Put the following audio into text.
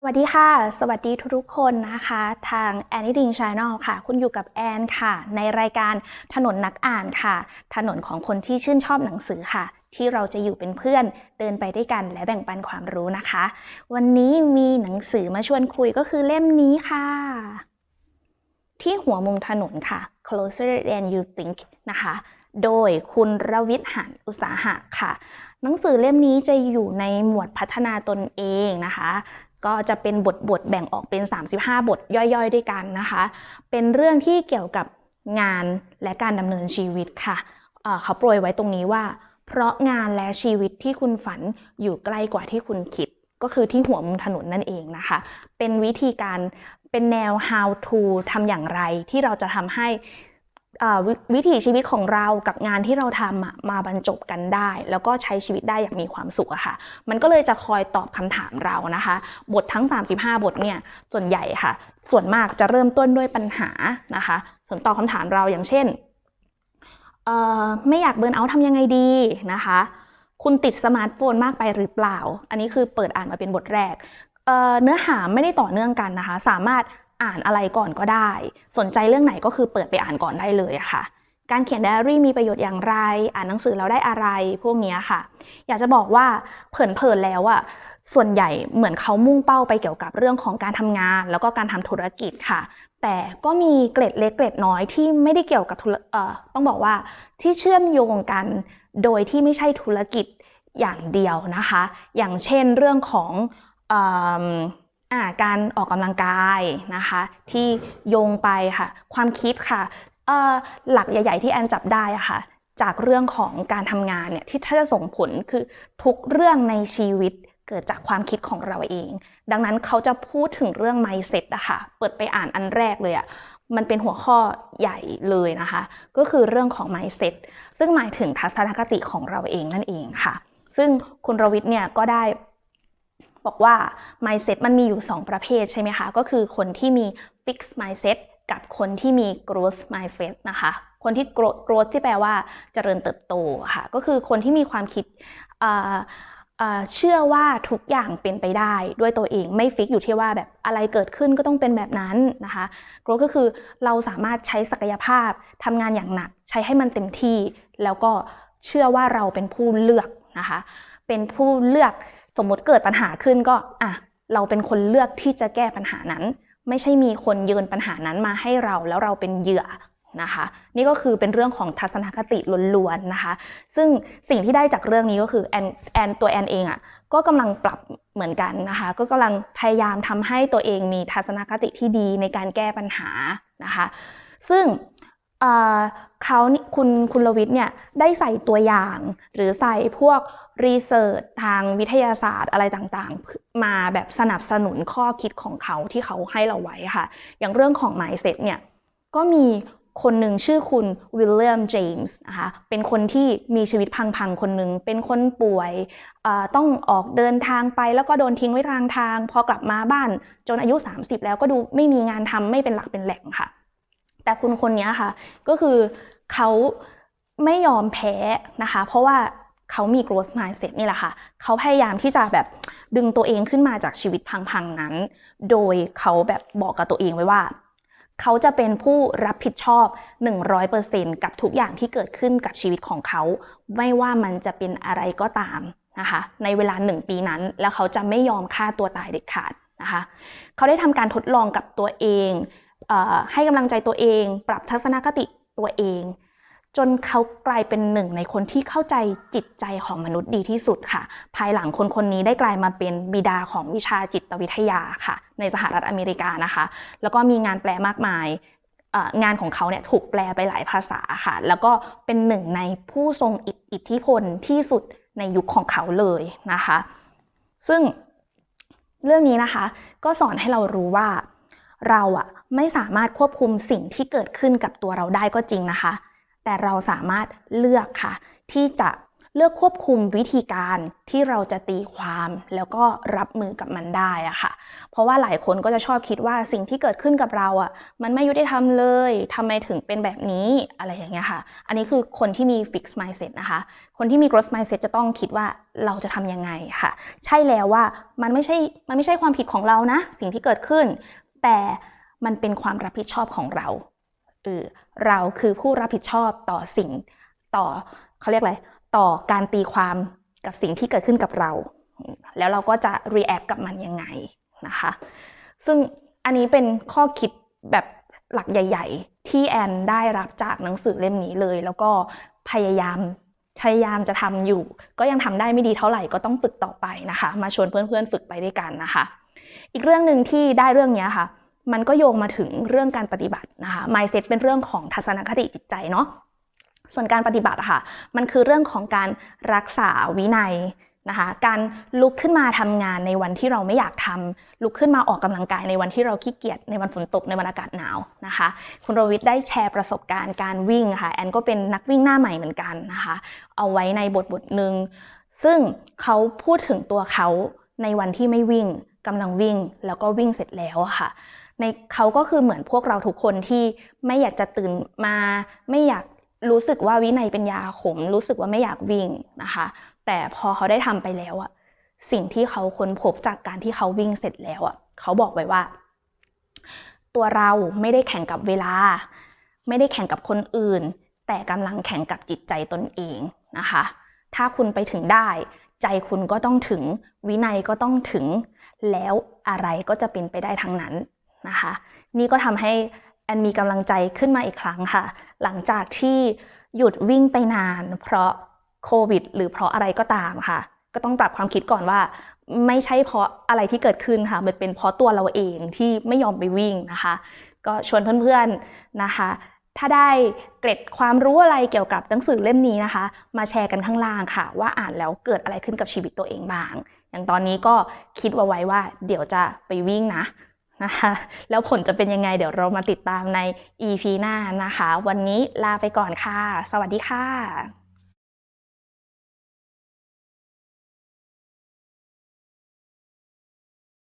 สวัสดีค่ะ สวัสดีทุกๆคนนะคะ ทาง a n n i d i n g Channel ค่ะ คุณอยู่กับแอนค่ะ ในรายการถนนนักอ่านค่ะ ถนนของคนที่ชื่นชอบหนังสือค่ะ ที่เราจะอยู่เป็นเพื่อนเดินไปด้วยกันและแบ่งปันความรู้นะคะ วันนี้มีหนังสือมาชวนคุยก็คือเล่มนี้ค่ะ ที่หัวมุมถนนค่ะ Closer than you think นะคะ โดยคุณรวิทย์หันอุตสาหะค่ะ หนังสือเล่มนี้จะอยู่ในหมวดพัฒนาตนเองนะคะ ก็จะเป็นบทบทแบ่งออกเป็น 35 บทย่อยๆ ด้วยกันนะคะ เป็นเรื่องที่เกี่ยวกับงานและการดำเนินชีวิตค่ะเเขาโปรยไว้ตรงนี้ว่า เพราะงานและชีวิตที่คุณฝันอยู่ใกล้กว่าที่คุณคิด ก็คือที่หัวมุมถนนนั่นเองนะคะ เป็นวิธีการเป็นแนว how to ทำอย่างไรที่เราจะทำให้ ววิถีชีวิตของเรากับงานที่เราทำมาบรรจบกันได้ แล้วก็ใช้ชีวิตได้อย่างมีความสุขอะค่ะ มันก็เลยจะคอยตอบคำถามเรานะคะ บททั้ง 35 บทเนี่ยส่วนใหญ่ค่ะ ส่วนมากจะเริ่มต้นด้วยปัญหานะคะ ส่วนตอบคำถามเราอย่างเช่นไม่อยากเบิร์นเอาท์ทำยังไงดีนะคะ คุณติดสมาร์ทโฟนมากไปหรือเปล่า อันนี้คือเปิดอ่านมาเป็นบทแรกเเนื้อหาไม่ได้ต่อเนื่องกันนะคะ สามารถ อ่านอะไรก่อนก็ได้ สนใจเรื่องไหนก็คือเปิดไปอ่านก่อนได้เลยอะค่ะ การเขียนไดอารี่มีประโยชน์อย่างไร อ่านหนังสือแล้วได้อะไรพวกนี้ค่ะ อยากจะบอกว่าเผินๆแล้วอะส่วนใหญ่เหมือนเขามุ่งเป้าไปเกี่ยวกับเรื่องของการทำงาน แล้วก็การทำธุรกิจค่ะ แต่ก็มีเกร็ดเล็กเกร็ดน้อยที่ไม่ได้เกี่ยวกับธุรเอ่อต้องบอกว่าที่เชื่อมโยงกันโดยที่ไม่ใช่ธุรกิจอย่างเดียวนะคะ อย่างเช่นเรื่องของเอ่อ การออกกำลังกายนะคะ ที่โยงไปค่ะ ความคิดค่ะหลักใหญ่ ๆ ที่แอนจับได้อะค่ะจากเรื่องของการทำงานเนี่ยที่ถ้าจะส่งผลคือทุกเรื่องในชีวิตเกิดจากความคิดของเราเอง ดังนั้นเขาจะพูดถึงเรื่อง mindset อะค่ะ เปิดไปอ่านอันแรกเลยอะมันเป็นหัวข้อใหญ่เลยนะคะ ก็คือเรื่องของ mindset ซึ่งหมายถึงทัศนคติของเราเองนั่นเองค่ะ ซึ่งคุณรวิทย์เนี่ยก็ได้ บอกว่า mindset มันมีอยู่ 2 ประเภทใช่ไหมคะ ก็คือคนที่มี fixed mindset กับคนที่มี growth mindset นะคะ คนที่ growth growth ที่แปลว่าเจริญเติบโตค่ะ ก็คือคนที่มีความคิดเชื่อว่าทุกอย่างเป็นไปได้ด้วยตัวเองไม่ฟิกอยู่ที่ว่าแบบอะไรเกิดขึ้นก็ต้องเป็นแบบนั้นนะคะ growth ก็คือเราสามารถใช้ศักยภาพทำงานอย่างหนัก ใช้ให้มันเต็มที่ แล้วก็เชื่อว่าเราเป็นผู้เลือกนะคะ เป็นผู้เลือก สมมติเกิดปัญหาขึ้นก็อะเราเป็นคนเลือกที่จะแก้ปัญหานั้น ไม่ใช่มีคนโยนปัญหานั้นมาให้เราแล้วเราเป็นเหยื่อนะคะ นี่ก็คือเป็นเรื่องของทัศนคติล้วนๆนะคะ ซึ่งสิ่งที่ได้จากเรื่องนี้ก็คือแอนแอนตัวแอนเองอะ่ะก็กำลังปรับเหมือนกันนะคะ ก็กำลังพยายามทำให้ตัวเองมีทัศนคติที่ดีในการแก้ปัญหานะคะ ซึ่ง เอ่อเขานี่คุณคุณลวิทย์เนี่ยได้ใส่ตัวอย่าง หรือใส่พวกรีเสิร์ชทางวิทยาศาสตร์อะไรต่างๆ มาแบบสนับสนุนข้อคิดของเขาที่เขาให้เราไว้ค่ะ อย่างเรื่องของ mindset เนี่ยก็มีคนหนึ่งชื่อคุณวิลเลียมเจมส์นะคะเป็นคนที่มีชีวิตพังๆ คนหนึ่งเป็นคนป่วยต้องออกเดินทางไปแล้วก็โดนทิ้งไว้ทางทาง พอกลับมาบ้านจนอายุ 30 แล้วก็ดูไม่มีงานทำไม่เป็นหลักเป็นแหล่งค่ะ แต่คุณคนนี้ค่ะ ก็คือเขาไม่ยอมแพ้นะคะ เพราะว่าเขามี growth mindset นี่แหละค่ะ เขาพยายามที่จะแบบดึงตัวเองขึ้นมาจากชีวิตพังๆนั้น โดยเขาแบบบอกกับตัวเองไว้ว่า เขาจะเป็นผู้รับผิดชอบ 100%กับทุกอย่างที่เกิดขึ้นกับชีวิตของเขา ไม่ว่ามันจะเป็นอะไรก็ตามนะคะ ในเวลาหนึ่งปีนั้น แล้วเขาจะไม่ยอมฆ่าตัวตายเด็ดขาดนะคะ เขาได้ทำการทดลองกับตัวเอง ให้กำลังใจตัวเอง ปรับทัศนคติตัวเอง จนเขากลายเป็นหนึ่งในคนที่เข้าใจจิตใจของมนุษย์ดีที่สุดค่ะ ภายหลังคนคนนี้ได้กลายมาเป็นบิดาของวิชาจิตวิทยาค่ะ ในสหรัฐอเมริกานะคะ แล้วก็มีงานแปลมากมายงานของเขาเนี่ยถูกแปลไปหลายภาษาค่ะ แล้วก็เป็นหนึ่งในผู้ทรงอิทธิพลที่สุดในยุคของเขาเลยนะคะ ซึ่งเรื่องนี้นะคะ ก็สอนให้เรารู้ว่า เราอะไม่สามารถควบคุมสิ่งที่เกิดขึ้นกับตัวเราได้ก็จริงนะคะ แต่เราสามารถเลือกค่ะ ที่จะเลือกควบคุมวิธีการที่เราจะตีความแล้วก็รับมือกับมันได้อะค่ะ เพราะว่าหลายคนก็จะชอบคิดว่าสิ่งที่เกิดขึ้นกับเราอะมันไม่ยุติธรรมเลยทำไมถึงเป็นแบบนี้อะไรอย่างเงี้ยค่ะ อันนี้คือคนที่มี fix mindset นะคะ คนที่มี growth mindset จะต้องคิดว่าเราจะทำยังไงค่ะ ใช่แล้วว่ามันไม่ใช่มันไม่ใช่ความผิดของเรานะ สิ่งที่เกิดขึ้น แต่มันเป็นความรับผิดชอบของเราเออเราคือผู้รับผิดชอบต่อสิ่งต่อเขาเรียกอะไรต่อการตีความกับสิ่งที่เกิดขึ้นกับเรา แล้วเราก็จะ react กับมันยังไงนะคะ ซึ่งอันนี้เป็นข้อคิดแบบหลักใหญ่ ๆ ที่แอนได้รับจากหนังสือเล่มนี้เลย แล้วก็พยายามพยายามจะทำอยู่ ก็ยังทำได้ไม่ดีเท่าไหร่ก็ต้องฝึกต่อไปนะคะ มาชวนเพื่อนๆฝึกไปด้วยกันนะคะ อีกเรื่องหนึ่งที่ได้เรื่องนี้ค่ะ มันก็โยงมาถึงเรื่องการปฏิบัตินะคะ mindset เป็นเรื่องของทัศนคติจิตใจเนาะส่วนการปฏิบัติค่ะ มันคือเรื่องของการรักษาวินัยนะคะ การลุกขึ้นมาทำงานในวันที่เราไม่อยากทำลุกขึ้นมาออกกำลังกายในวันที่เราขี้เกียจในวันฝนตกในวันอากาศหนาวนะคะ คุณโรวิทได้แชร์ประสบการณ์การวิ่งค่ะ แอนก็เป็นนักวิ่งหน้าใหม่เหมือนกันนะคะ เอาไว้ในบทบทหนึ่งซึ่งเขาพูดถึงตัวเขาในวันที่ไม่วิ่ง กำลังวิ่งแล้วก็วิ่งเสร็จแล้วอะค่ะ ในเขาก็คือเหมือนพวกเราทุกคนที่ไม่อยากจะตื่นมา ไม่อยากรู้สึกว่าวินัยเป็นยาขม รู้สึกว่าไม่อยากวิ่งนะคะ แต่พอเขาได้ทำไปแล้วอะสิ่งที่เขาค้นพบจากการที่เขาวิ่งเสร็จแล้วอะเขาบอกไว้ว่า ตัวเราไม่ได้แข่งกับเวลา ไม่ได้แข่งกับคนอื่น แต่กำลังแข่งกับจิตใจตนเองนะคะ ถ้าคุณไปถึงได้ ใจคุณก็ต้องถึง วินัยก็ต้องถึง แล้วอะไรก็จะเป็นไปได้ทั้งนั้นนะคะ นี่ก็ทำให้แอนมีกำลังใจขึ้นมาอีกครั้งค่ะ หลังจากที่หยุดวิ่งไปนาน เพราะโควิด หรือเพราะอะไรก็ตามค่ะ ก็ต้องปรับความคิดก่อนว่า ไม่ใช่เพราะอะไรที่เกิดขึ้นค่ะ มันเป็นเพราะตัวเราเองที่ไม่ยอมไปวิ่งนะคะ ก็ชวนเพื่อนๆนะคะ ถ้าได้เกร็ดความรู้อะไรเกี่ยวกับหนังสือเล่มนี้นะคะ มาแชร์กันข้างล่างค่ะ ว่าอ่านแล้วเกิดอะไรขึ้นกับชีวิตตัวเองบ้าง อย่างตอนนี้ก็คิดว่าไว้ว่าเดี๋ยวจะไปวิ่งนะนะคะแล้วผลจะเป็นยังไงเดี๋ยวเรามาติดตามใน EP หน้านะคะ วันนี้ลาไปก่อนค่ะ สวัสดีค่ะ